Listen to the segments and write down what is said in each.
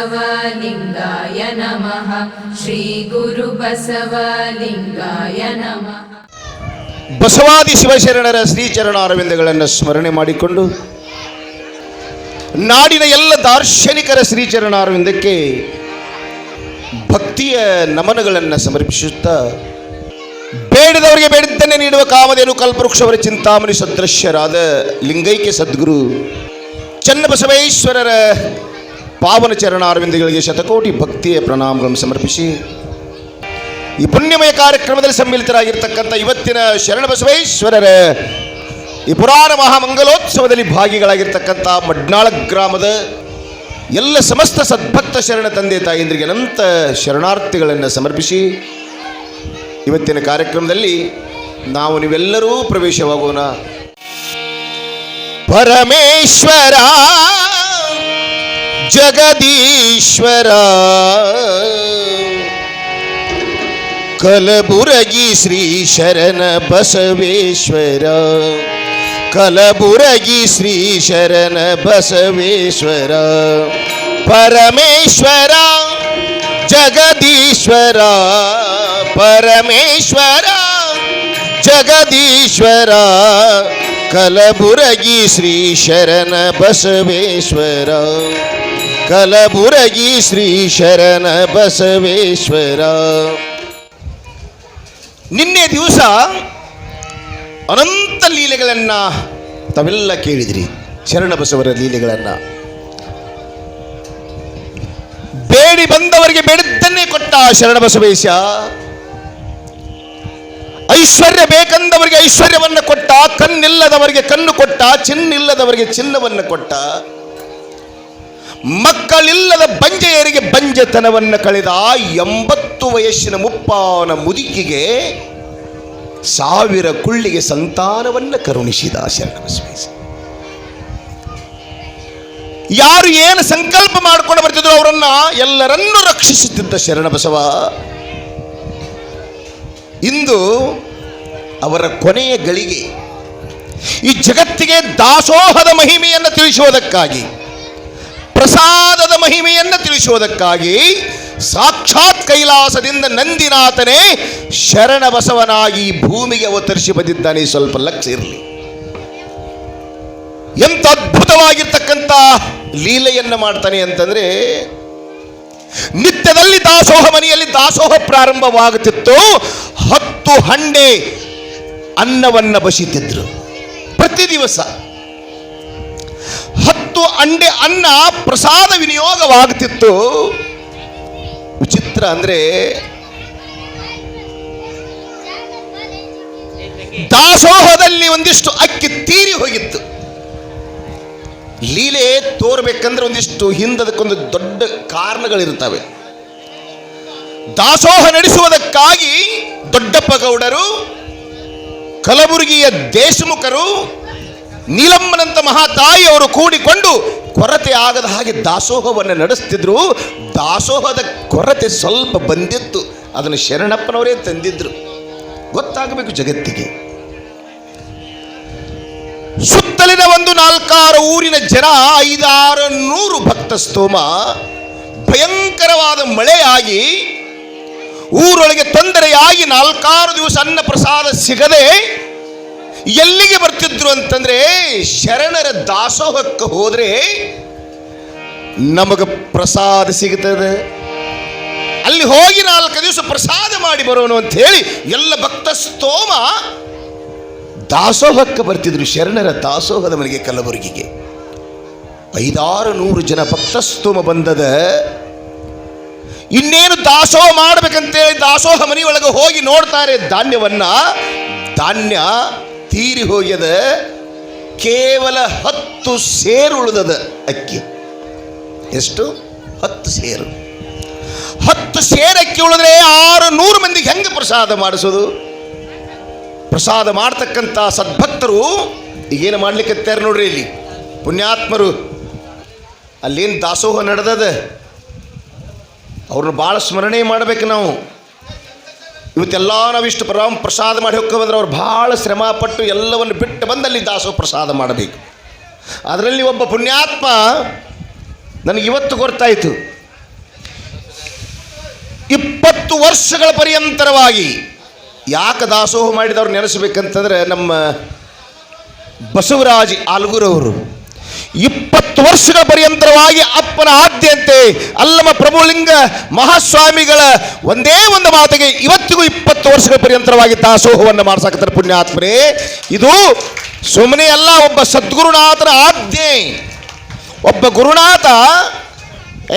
श्रीगुरुबसवलिङ्गाय नमः श्रीगुरुबसवलिङ्गाय नमः ಬಸವಾದಿ ಶಿವಶರಣರ ಶ್ರೀಚರಣಾರವಿಂದಗಳನ್ನು ಸ್ಮರಣೆ ಮಾಡಿಕೊಂಡು ನಾಡಿನ ಎಲ್ಲ ದಾರ್ಶನಿಕರ ಶ್ರೀಚರಣಾರವಿಂದಕ್ಕೆ ಭಕ್ತಿಯ ನಮನಗಳನ್ನು ಸಮರ್ಪಿಸುತ್ತಾ ಬೇಡದವರಿಗೆ ಬೇಡಿದ್ದನ್ನೇ ನೀಡುವ ಕಾಮಧೇನು ಕಲ್ಪವೃಕ್ಷವರ ಚಿಂತಾಮಣಿ ಸದೃಶ್ಯರಾದ ಲಿಂಗೈಕ್ಯ ಸದ್ಗುರು ಚನ್ನಬಸವೇಶ್ವರರ ಪಾವನ ಚರಣಾರವಿಂದಗಳಿಗೆ ಶತಕೋಟಿ ಭಕ್ತಿಯ ಪ್ರಣಾಮಗಳನ್ನು ಸಮರ್ಪಿಸಿ, ಈ ಪುಣ್ಯಮಯ ಕಾರ್ಯಕ್ರಮದಲ್ಲಿ ಸಮ್ಮಿಲಿತರಾಗಿರ್ತಕ್ಕಂಥ ಇವತ್ತಿನ ಶರಣಬಸವೇಶ್ವರರ, ಈ ಪುರಾಣ ಮಹಾಮಂಗಲೋತ್ಸವದಲ್ಲಿ ಭಾಗಿಗಳಾಗಿರ್ತಕ್ಕಂಥ ಮಡ್ನಾಳ ಗ್ರಾಮದ ಎಲ್ಲ ಸಮಸ್ತ ಸದ್ಭಕ್ತ ಶರಣ ತಂದೆ ತಾಯಿಂದ್ರಿಗೆ ಅನಂತ ಶರಣಾರ್ಥಿಗಳನ್ನು ಸಮರ್ಪಿಸಿ, ಇವತ್ತಿನ ಕಾರ್ಯಕ್ರಮದಲ್ಲಿ ನಾವು ನೀವೆಲ್ಲರೂ ಪ್ರವೇಶವಾಗೋಣ. ಪರಮೇಶ್ವರ ಜಗದೀಶ್ವರ ಕಲಬುರಗಿ ಶ್ರೀ ಶರಣ ಬಸವೇಶ್ವರ ಕಲಬುರಗಿ ಶ್ರೀ ಶರಣ ಬಸವೇಶ್ವರ ಪರಮೇಶ್ವರ ಜಗದೀಶ್ವರ ಪರಮೇಶ್ವರ ಜಗದೀಶ್ವರ ಕಲಬುರಗಿ ಶ್ರೀ ಶರಣ ಬಸವೇಶ್ವರ. ಕಲಬುರಗಿ ಶ್ರೀ ಶರಣ ಬಸವೇಶ್ವರ. ನಿನ್ನೆ ದಿವಸ ಅನಂತ ಲೀಲೆಗಳನ್ನು ತಾವೆಲ್ಲ ಕೇಳಿದ್ರಿ ಶರಣಬಸವರ ಲೀಲೆಗಳನ್ನ. ಬೇಡಿ ಬಂದವರಿಗೆ ಬೇಡಿದ್ದನ್ನೇ ಕೊಟ್ಟ ಶರಣ ಶರಣಬಸವೇಶ ಐಶ್ವರ್ಯ ಬೇಕಂದವರಿಗೆ ಐಶ್ವರ್ಯವನ್ನು ಕೊಟ್ಟ, ಕಣ್ಣಿಲ್ಲದವರಿಗೆ ಕಣ್ಣು ಕೊಟ್ಟ ಚಿನ್ನಿಲ್ಲದವರಿಗೆ ಚಿನ್ನವನ್ನು ಕೊಟ್ಟ, ಮಕ್ಕಳಿಲ್ಲದ ಬಂಜೆಯರಿಗೆ ಬಂಜೆತನವನ್ನು ಕಳೆದ ಎಂಬತ್ತು ವಯಸ್ಸಿನ ಮುಪ್ಪಾನ ಮುದುಕಿಗೆ ಸಾವಿರ ಕುಳ್ಳಿಗೆ ಸಂತಾನವನ್ನು ಕರುಣಿಸಿದ ಶರಣಬಸವೇಶ ಯಾರು ಏನು ಸಂಕಲ್ಪ ಮಾಡ್ಕೊಂಡು ಬರ್ತಿದ್ರು ಅವರನ್ನ ಎಲ್ಲರನ್ನೂ ರಕ್ಷಿಸುತ್ತಿದ್ದ ಶರಣಬಸವ ಇಂದು ಅವರ ಕೊನೆಯ ಗಳಿಗೆ ಈ ಜಗತ್ತಿಗೆ ದಾಸೋಹದ ಮಹಿಮೆಯನ್ನು ತಿಳಿಸುವುದಕ್ಕಾಗಿ, ಪ್ರಸಾದದ ಮಹಿಮೆಯನ್ನು ತಿಳಿಸುವುದಕ್ಕಾಗಿ ಸಾಕ್ಷಾತ್ ಕೈಲಾಸದಿಂದ ನಂದಿನಾಥನೇ ಶರಣ ಬಸವನಾಗಿ ಭೂಮಿಗೆ ಅವತರಿಸಿ ಬಂದಿದ್ದಾನೆ. ಸ್ವಲ್ಪ ಲಕ್ಷ ಇರಲಿ. ಎಂತ ಅದ್ಭುತವಾಗಿರ್ತಕ್ಕಂಥ ಲೀಲೆಯನ್ನು ಮಾಡ್ತಾನೆ ಅಂತಂದ್ರೆ, ನಿತ್ಯದಲ್ಲಿ ದಾಸೋಹ ಮನೆಯಲ್ಲಿ ದಾಸೋಹ ಪ್ರಾರಂಭವಾಗುತ್ತಿತ್ತು. ಹತ್ತು ಹಂಡೆ ಅನ್ನವನ್ನ ಬಸಿತಿದ್ರು. ಪ್ರತಿ ದಿವಸ ಹತ್ತು ಅಂಡೆ ಅನ್ನ ಪ್ರಸಾದ ವಿನಿಯೋಗವಾಗುತ್ತಿತ್ತು ವಿಚಿತ್ರ ಅಂದ್ರೆ ದಾಸೋಹದಲ್ಲಿ ಒಂದಿಷ್ಟು ಅಕ್ಕಿ ತೀರಿ ಹೋಗಿತ್ತು. ಲೀಲೆ ತೋರ್ಬೇಕಂದ್ರೆ ಒಂದಿಷ್ಟು ಹಿಂದದಕ್ಕೊಂದು ದೊಡ್ಡ ಕಾರಣಗಳಿರ್ತವೆ ದಾಸೋಹ ನಡೆಸುವುದಕ್ಕಾಗಿ ದೊಡ್ಡಪ್ಪ ಗೌಡರು ಕಲಬುರಗಿಯ ದೇಶಮುಖರು ನೀಲಮ್ಮನಂತ ಮಹಾತಾಯಿಯವರು ಕೂಡಿಕೊಂಡು ಕೊರತೆ ಆಗದ ಹಾಗೆ ದಾಸೋಹವನ್ನು ನಡೆಸ್ತಿದ್ರು. ದಾಸೋಹದ ಕೊರತೆ ಸ್ವಲ್ಪ ಬಂದಿತ್ತು. ಅದನ್ನು ಶರಣಪ್ಪನವರೇ ತಂದಿದ್ರು. ಗೊತ್ತಾಗಬೇಕು ಜಗತ್ತಿಗೆ. ಸುತ್ತಲಿನ ಒಂದು ನಾಲ್ಕಾರು ಊರಿನ ಜನ ಐದಾರು ನೂರು ಭಕ್ತ ಸ್ತೋಮ. ಭಯಂಕರವಾದ ಮಳೆಯಾಗಿ ಊರೊಳಗೆ ತೊಂದರೆಯಾಗಿ ನಾಲ್ಕಾರು ದಿವಸ ಅನ್ನ ಪ್ರಸಾದ ಸಿಗದೆ ಎಲ್ಲಿಗೆ ಬರ್ತಿದ್ರು ಅಂತಂದ್ರೆ ಶರಣರ ದಾಸೋಹಕ್ಕೆ ಹೋದ್ರೆ ನಮಗೆ ಪ್ರಸಾದ ಸಿಗುತ್ತದೆ ಅಲ್ಲಿ ಹೋಗಿ ನಾಲ್ಕು ದಿವಸ ಪ್ರಸಾದ ಮಾಡಿ ಬರೋಣ ಅಂತ ಹೇಳಿ ಎಲ್ಲ ಭಕ್ತ ಸ್ತೋಮ ದಾಸೋಹಕ್ಕೆ ಬರ್ತಿದ್ರು ಶರಣರ ದಾಸೋಹದ ಮನೆಗೆ ಕಲಬುರಗಿಗೆ. ಐದಾರು ನೂರು ಜನ ಭಕ್ತಸ್ತೋಮ ಬಂದದ. ಇನ್ನೇನು ದಾಸೋಹ ಮಾಡ್ಬೇಕಂತೇಳಿ ದಾಸೋಹ ಮನೆಯೊಳಗೆ ಹೋಗಿ ನೋಡ್ತಾರೆ. ಧಾನ್ಯವನ್ನ ಧಾನ್ಯ ತೀರಿ ಹೋಗ್ಯದ. ಕೇವಲ ಹತ್ತು ಸೇರು ಉಳಿದದ ಅಕ್ಕಿ. ಎಷ್ಟು? ಹತ್ತು ಸೇರು. ಹತ್ತು ಸೇರು ಅಕ್ಕಿ ಉಳಿದ್ರೆ ಆರು ನೂರು ಮಂದಿಗೆ ಹೆಂಗೆ ಪ್ರಸಾದ ಮಾಡಿಸೋದು? ಪ್ರಸಾದ ಮಾಡ್ತಕ್ಕಂಥ ಸದ್ಭಕ್ತರು ಈಗೇನು ಮಾಡ್ಲಿಕ್ಕೆ ನೋಡ್ರಿ ಇಲ್ಲಿ. ಪುಣ್ಯಾತ್ಮರು. ಅಲ್ಲೇನು ದಾಸೋಹ ನಡೆದದ? ಅವ್ರನ್ನ ಭಾಳ ಸ್ಮರಣೆ ಮಾಡ್ಬೇಕು ನಾವು. ಇವತ್ತೆಲ್ಲ ನಾವಿಷ್ಟು ಪರಮ ಪ್ರಸಾದ ಮಾಡಿ ಹೋಗ್ಕೊಂಡ್ರೆ ಅವ್ರು ಭಾಳ ಶ್ರಮ ಪಟ್ಟು ಎಲ್ಲವನ್ನು ಬಿಟ್ಟು ಬಂದಲ್ಲಿ ದಾಸೋಹ ಪ್ರಸಾದ ಮಾಡಬೇಕು. ಅದರಲ್ಲಿ ಒಬ್ಬ ಪುಣ್ಯಾತ್ಮ ನನಗೆ ಇವತ್ತು ಗೊತ್ತಾಯಿತು. ಇಪ್ಪತ್ತು ವರ್ಷಗಳ ಪರ್ಯಂತರವಾಗಿ ಯಾಕೆ ದಾಸೋಹ ಮಾಡಿದವ್ರು ನೆನೆಸಬೇಕಂತಂದ್ರೆ ನಮ್ಮ ಬಸವರಾಜ್ ಆಲ್ಗೂರವರು ಇಪ್ಪತ್ತು ವರ್ಷಗಳ ಪರ್ಯಂತರವಾಗಿ ಅಪ್ಪನ ಆದ್ಯಂತೆ ಅಲ್ಲಮ ಪ್ರಭುಲಿಂಗ, ಮಹಾಸ್ವಾಮಿಗಳ ಒಂದೇ ಒಂದು ಮಾತಿಗೆ ಇವತ್ತಿಗೂ ಇಪ್ಪತ್ತು ವರ್ಷಗಳ ಪರ್ಯಂತರವಾಗಿ ದಾಸೋಹವನ್ನು ಮಾಡಿಸಾಕತ್ತಾರೆ ಪುಣ್ಯಾತ್ಮರೇ. ಇದು ಸುಮ್ಮನೆ ಅಲ್ಲ, ಒಬ್ಬ ಸದ್ಗುರುನಾಥನ ಆದ್ಯ ಒಬ್ಬ ಗುರುನಾಥ,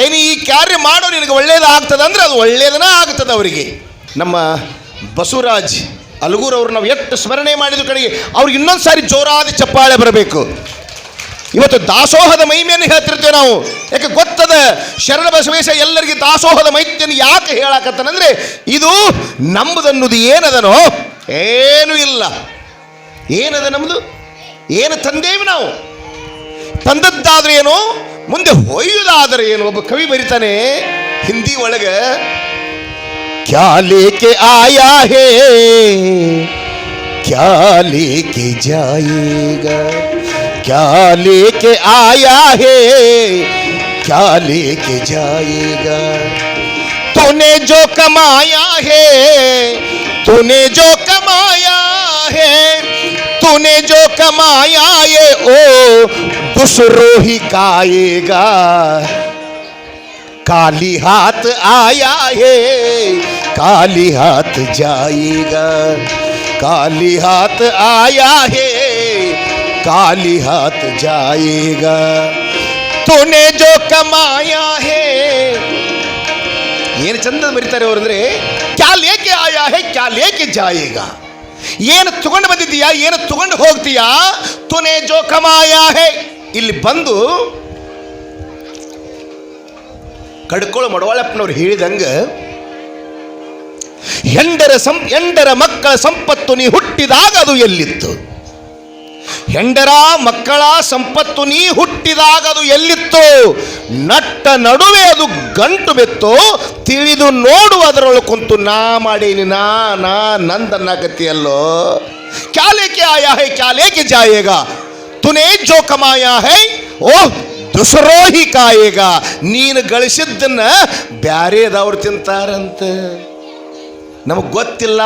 ಏನು ಈ ಕಾರ್ಯ ಮಾಡೋ, ನಿನಗೆ ಒಳ್ಳೇದಾಗ್ತದೆ ಅಂದ್ರೆ ಅದು ಒಳ್ಳೇದನ ಆಗ್ತದೆ ಅವರಿಗೆ. ನಮ್ಮ ಬಸವರಾಜ್ ಅಲಗೂರವ್ರು ನಾವು ಎಷ್ಟು ಸ್ಮರಣೆ ಮಾಡಿದ ಕಡೆಗೆ ಅವ್ರಿಗೆ ಇನ್ನೊಂದು ಸಾರಿ ಜೋರಾದ ಚಪ್ಪಾಳೆ ಬರಬೇಕು. ಇವತ್ತು ದಾಸೋಹದ ಮಹಿಮೆಯನ್ನು ಹೇಳ್ತಿರ್ತೇವೆ ನಾವು. ಯಾಕೆ ಗೊತ್ತದ? ಶರಣ ಬಸವೇಶ ಎಲ್ಲರಿಗೆ ದಾಸೋಹದ ಮೈತ್ಯನ್ನು ಯಾಕೆ ಹೇಳಕತ್ತನಂದ್ರೆ, ಇದು ನಮ್ಮದನ್ನುದು ಏನದನೋ? ಏನೂ ಇಲ್ಲ. ಏನದ ನಮ್ಮದು ಏನು ತಂದೇವಿ ನಾವು? ತಂದದ್ದಾದ್ರೆ ಏನು, ಮುಂದೆ ಹೊಯ್ಯುದಾದ್ರೆ ಏನು? ಒಬ್ಬ ಕವಿ ಬರಿತಾನೆ, ಹಿಂದಿ ಒಳಗೆ, ಕ್ಯಾ ಲೇಕೆ ಆಯಾ ಹೇ? ಕ್ಯಾ ಲೇಕೆ ಜಾಯೇಗಾ? क्या लेके आया है? क्या लेके जाएगा? तूने जो कमाया है, तूने जो कमाया है, तूने जो कमाया ये ओ दूसरो ही काएगा काली हाथ आया है, काली हाथ जाएगा। काली हाथ आया है काली हाथ जाएगा तूने जो कमाया है ಏನು ಚಂದ ಬರೀತಾರೆ ಅವರು ಅಂದ್ರೆ ಕ್ಯಾ ಲೇಕೆ ಆಯಾ ಹೇ ಕ್ಯಾ ಲೇಕೆ ಜಾಯೇಗ ಏನು ತಗೊಂಡು ಬಂದಿದ್ದೀಯಾ ಏನು ತಗೊಂಡು ಹೋಗ್ತೀಯಾ ತುನೆ ಜೋ ಕಮಾಯಾ ಹೇ ಇಲ್ಲಿ ಬಂದು ಕಡ್ಕೊಳ್ಳೋ ಮಡವಾಳಪ್ಪನವ್ರು ಹೇಳಿದಂಗ ಹೆಂಡರ ಸಂ ಹೆಂಡರ ಮಕ್ಕಳ ಸಂಪತ್ತು ನೀ ಹುಟ್ಟಿದಾಗ ಅದು ಎಲ್ಲಿತ್ತು ಹೆಂಡರ ಮಕ್ಕಳ ಸಂಪತ್ತು ನೀ ಹುಟ್ಟಿದಾಗ ಅದು ಎಲ್ಲಿತ್ತು? ನಟ್ಟ ನಡುವೆ ಅದು ಗಂಟು ಬಿತ್ತು, ತಿಳಿದು ನೋಡು ಅದರೊಳಗೆ ಕುಂತು, ನಾ ಮಾಡೀನಿ, ನಾ ನಾ ನಂದನ್ನಾಗತ್ತಿಯಲ್ಲೋ ಕ್ಯಾಲೇಕೆ ಆಯಾ ಹೈ ಕ್ಯಾಲೇಕೆ ಜಾಯೇಗ? ತುನೇ ಜೋ ಕಮಾಯಾ ಹೈ ಓ ದುಸರೋಹಿ ಕಾಯೇಗ? ನೀನು ಗಳಿಸಿದ್ದನ್ನ ಬ್ಯಾರೇದವ್ರು ತಿಂತಾರಂತೆ. ನಮಗೆ ಗೊತ್ತಿಲ್ಲ.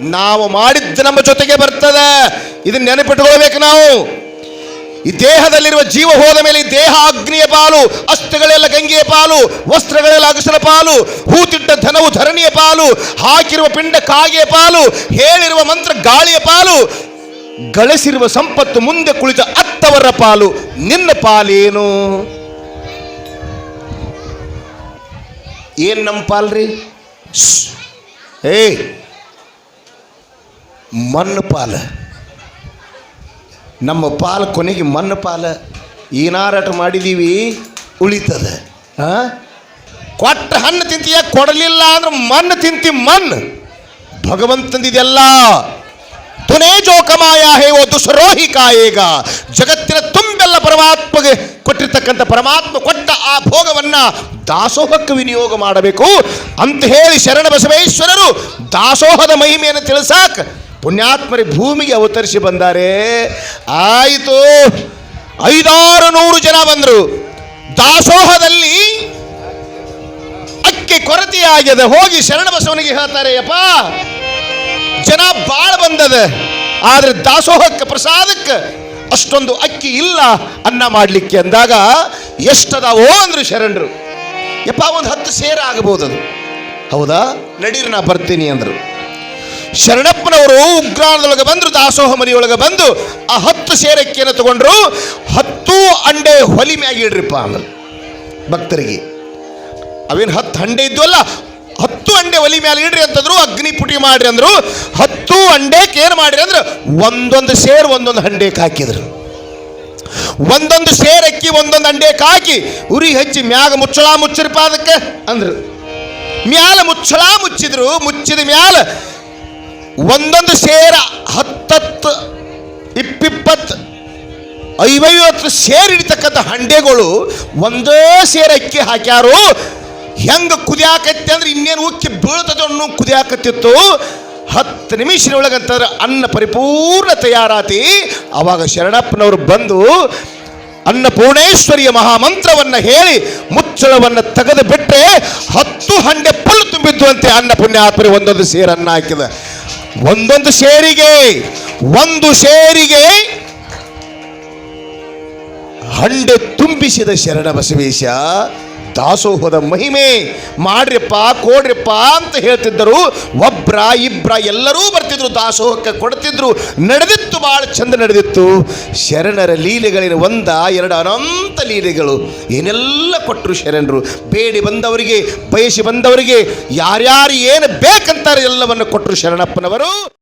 ನಾವು ಮಾಡಿದ್ದು ನಮ್ಮ ಜೊತೆಗೆ ಬರ್ತದೆ. ಇದನ್ನ ನೆನಪಿಟ್ಕೊಳ್ಬೇಕು ನಾವು. ಈ ದೇಹದಲ್ಲಿರುವ ಜೀವ ಹೋದ ಮೇಲೆ ಈ ದೇಹ ಅಗ್ನಿಯ ಪಾಲು ಅಸ್ತ್ರಗಳೆಲ್ಲ ಗಂಗೆಯ ಪಾಲು, ವಸ್ತ್ರಗಳೆಲ್ಲ ಅಗಸರ ಪಾಲು, ಹೂತಿಟ್ಟ ಧನವು ಧರಣಿಯ ಪಾಲು, ಹಾಕಿರುವ ಪಿಂಡ ಕಾಗೆಯ ಪಾಲು, ಹೇಳಿರುವ ಮಂತ್ರ ಗಾಳಿಯ ಪಾಲು, ಗಳಿಸಿರುವ ಸಂಪತ್ತು ಮುಂದೆ ಕುಳಿತ ಅತ್ತವರ ಪಾಲು, ನಿನ್ನ ಪಾಲೇನು? ಏನು ನಮ್ಮ ಪಾಲ್ರಿ? ಶ್ಶ್. ಏ ಮಣ್ಣು ಪಾಲ ನಮ್ಮ ಪಾಲು ಕೊನೆಗೆ ಮಣ್ಣು ಪಾಲ ಏನಾರಾಟ ಮಾಡಿದೀವಿ? ಉಳಿತದ. ಹಾಂ ಕೊಟ್ಟ ಹಣ್ಣು ತಿಂತೀಯ, ಕೊಡಲಿಲ್ಲ ಅಂದ್ರೆ ಮಣ್ಣು ತಿಂತಿ ಮಣ್ಣು. ಭಗವಂತಂದಿದೆಲ್ಲ ತುನೇ ಜೋ ಕಮಾಯ ಹೇ ಓ ದುಸರೋಹಿ ಕಾಯೇಗ ಜಗತ್ತಿನ ತುಂಬೆಲ್ಲ ಪರಮಾತ್ಮಗೆ ಕೊಟ್ಟಿರ್ತಕ್ಕಂಥ ಪರಮಾತ್ಮ ಕೊಟ್ಟ ಆ ಭೋಗವನ್ನ ದಾಸೋಹಕ್ಕೆ ವಿನಿಯೋಗ ಮಾಡಬೇಕು ಅಂತ ಹೇಳಿ ಶರಣ ಬಸವೇಶ್ವರರು ದಾಸೋಹದ ಮಹಿಮೆಯನ್ನು ತಿಳಿಸಾಕ ಪುಣ್ಯಾತ್ಮರಿ ಭೂಮಿಗೆ ಅವತರಿಸಿ ಬಂದಾರೆ. ಆಯಿತು. ಐದಾರು ನೂರು ಜನ ಬಂದರು. ದಾಸೋಹದಲ್ಲಿ ಅಕ್ಕಿ ಕೊರತೆಯಾಗಿದೆ ಹೋಗಿ ಶರಣ ಬಸವನಿಗೆ ಹೇಳ್ತಾರೆ, ಯಪ್ಪ, ಜನ ಬಾಳ ಬಂದದ. ಆದ್ರೆ ದಾಸೋಹಕ್ಕೆ ಪ್ರಸಾದಕ್ಕೆ ಅಷ್ಟೊಂದು ಅಕ್ಕಿ ಇಲ್ಲ ಅನ್ನ ಮಾಡಲಿಕ್ಕೆ. ಅಂದಾಗ, ಎಷ್ಟದಾವೋ ಅಂದ್ರು ಶರಣರು. ಯಪ್ಪ, ಒಂದು ಹತ್ತು ಸೇರ ಆಗಬಹುದು ಅದು ಹೌದಾ? ನಡೀರಿ, ನಾ ಬರ್ತೀನಿ ಅಂದರು. ಶರಣಪ್ಪನವರು ಉಗ್ರಾಣದೊಳಗೆ ಬಂದರು, ದಾಸೋಹ ಮರಿಯೊಳಗೆ ಬಂದು ಆ ಹತ್ತು ಸೇರಕ್ಕೇನು ತಗೊಂಡ್ರು. ಹತ್ತು ಅಂಡೆ ಹೊಲಿ ಮ್ಯಾಗ ಇಡ್ರಿಪ್ಪ ಅಂದ್ರು ಭಕ್ತರಿಗೆ. ಅವೇನು ಹತ್ತು ಹಂಡೆ ಇದ್ವಲ್ಲ, ಹತ್ತು ಅಂಡೆ ಒಲಿ ಮ್ಯಾಲೆ ಇಡ್ರಿ ಅಂತಂದ್ರು, ಅಗ್ನಿ ಪುಟಿ ಮಾಡ್ರಿ ಅಂದ್ರು. ಹತ್ತು ಅಂಡೆ ಏನು ಮಾಡ್ರಿ ಅಂದ್ರೆ, ಒಂದೊಂದು ಸೇರ್ ಒಂದೊಂದು ಹಂಡೆ ಹಾಕಿದ್ರು. ಒಂದೊಂದು ಸೇರ್ ಅಕ್ಕಿ ಒಂದೊಂದು ಅಂಡೇಕ್ ಕಾಕಿ, ಉರಿ ಹಚ್ಚಿ ಮ್ಯಾಗ ಮುಚ್ಚಳ ಮುಚ್ಚಿರಪ್ಪ ಅದಕ್ಕೆ? ಅಂದ್ರು. ಮ್ಯಾಲ ಮುಚ್ಚಳ ಮುಚ್ಚಿದ್ರು, ಮುಚ್ಚಿದ ಮ್ಯಾಲ ಒಂದೊಂದು ಸೇರ ಹತ್ತತ್ತು, ಇಪ್ಪಿಪ್ಪತ್ತು, ಐವೈವತ್ತು ಸೇರ್ ಹಿಡಿತಕ್ಕಂಥ ಹಂಡೆಗಳು ಒಂದೇ ಸೇರ್ ಅಕ್ಕಿ ಹಾಕ್ಯಾರು. ಹೆಂಗ ಕುದಿಯಾಕತ್ತೆ ಅಂದ್ರೆ ಇನ್ನೇನು ಉಕ್ಕಿ ಬೀಳ್ತದೆ ಅನ್ನೋ ಕುದಿಯಾಕತ್ತಿತ್ತು. ಹತ್ತು ನಿಮಿಷದೊಳಗಂತಂದ್ರೆ ಅನ್ನ ಪರಿಪೂರ್ಣ ತಯಾರಾತಿ, ಅವಾಗ ಶರಣಪ್ಪನವರು ಬಂದು ಅನ್ನಪೂರ್ಣೇಶ್ವರಿಯ ಮಹಾಮಂತ್ರವನ್ನು ಹೇಳಿ ಮುಚ್ಚಳವನ್ನು ತೆಗೆದು ಬಿಟ್ಟರೆ ಹತ್ತು ಹಂಡೆ ಪುಲ್ಲು ತುಂಬಿದ್ದುವಂತೆ ಅನ್ನ ಪುಣ್ಯಾತ್ಮರಿ ಒಂದೊಂದು ಸೇರನ್ನ ಹಾಕಿದ. ಒಂದೊಂದು ಸೇರಿಗೆ, ಒಂದು ಸೇರಿಗೆ ಹಂಡೆ ತುಂಬಿಸಿದ ಶರಣ ಬಸವೇಶ. ದಾಸೋಹದ ಮಹಿಮೆ ಮಾಡ್ರಿಪ್ಪ, ಕೊಡ್ರಿಪ್ಪ ಅಂತ ಹೇಳ್ತಿದ್ದರು. ಒಬ್ರ, ಇಬ್ರ ಎಲ್ಲರೂ ಬರ್ತಿದ್ರು, ದಾಸೋಹಕ್ಕೆ ಕೊಡ್ತಿದ್ರು. ನಡೆದಿತ್ತು, ಭಾಳ ಚಂದ ನಡೆದಿತ್ತು. ಶರಣರ ಲೀಲೆಗಳಿನ ಒಂದ, ಎರಡು ಅನಂತ ಲೀಲೆಗಳು. ಏನೆಲ್ಲ ಕೊಟ್ಟರು ಶರಣರು? ಬೇಡಿ ಬಂದವರಿಗೆ, ಬಯಸಿ ಬಂದವರಿಗೆ, ಯಾರ್ಯಾರು ಏನು ಬೇಕಂತಾರೆ ಎಲ್ಲವನ್ನು ಕೊಟ್ಟರು ಶರಣಪ್ಪನವರು.